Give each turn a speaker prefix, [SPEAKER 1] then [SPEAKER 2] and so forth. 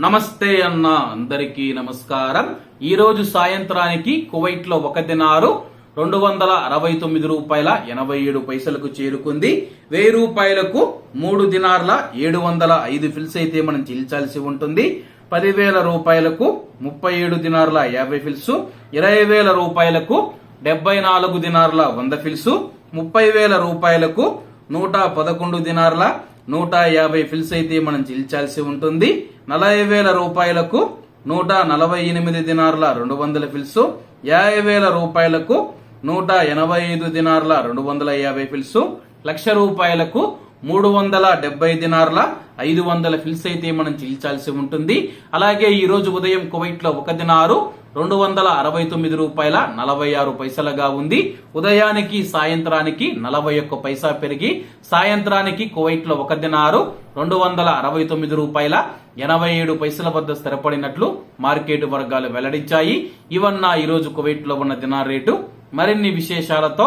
[SPEAKER 1] నమస్తే అన్న అందరికీ నమస్కారం. ఈరోజు సాయంత్రానికి కువైట్లో ఒక దినారు రెండు వందల అరవై తొమ్మిది రూపాయల ఎనభై ఏడు పైసలకు చేరుకుంది. వెయ్యి రూపాయలకు మూడు దినార్ల ఏడు వందల ఐదు ఫిల్స్ అయితే మనం చెల్లించాల్సి ఉంటుంది. పదివేల రూపాయలకు ముప్పై ఏడు దినార్ల యాభై ఫిల్స్ ఇరవై వేల రూపాయలకు డెబ్బై నాలుగు దినార్ల వంద ఫిల్స్ ముప్పై వేల రూపాయలకు నూట పదకొండు దినార్ల నూట యాభై ఫిల్స్ అయితే మనం చెల్లించాల్సి ఉంటుంది. నలభై వేల రూపాయలకు నూట నలభై ఎనిమిది దినార్ల రెండు వందల ఫిల్స్. యాభై వేల రూపాయలకు నూట ఎనభై ఐదు దినార్ల రెండు వందల యాభై ఫిల్స్. లక్ష రూపాయలకు మూడు వందల డెబ్బై దినార్ల ఐదు వందల ఫిల్స్ అయితే మనం చెల్లించాల్సి ఉంటుంది. అలాగే ఈ రోజు ఉదయం కువైట్లో ఒక దినారు రెండు వందల అరవై తొమ్మిది రూపాయల నలభై ఆరు పైసలుగా ఉంది. ఉదయానికి సాయంత్రానికి నలభై ఒక్క పైసా పెరిగి సాయంత్రానికి కువైట్లో ఒక దినారు రెండు వందల అరవై తొమ్మిది రూపాయల ఎనభై ఏడు పైసల వద్ద స్థిరపడినట్లు మార్కెట్ వర్గాలు వెల్లడించాయి. ఇవన్న ఈ రోజు కువైట్లో ఉన్న దినార్ రేటు. మరిన్ని విశేషాలతో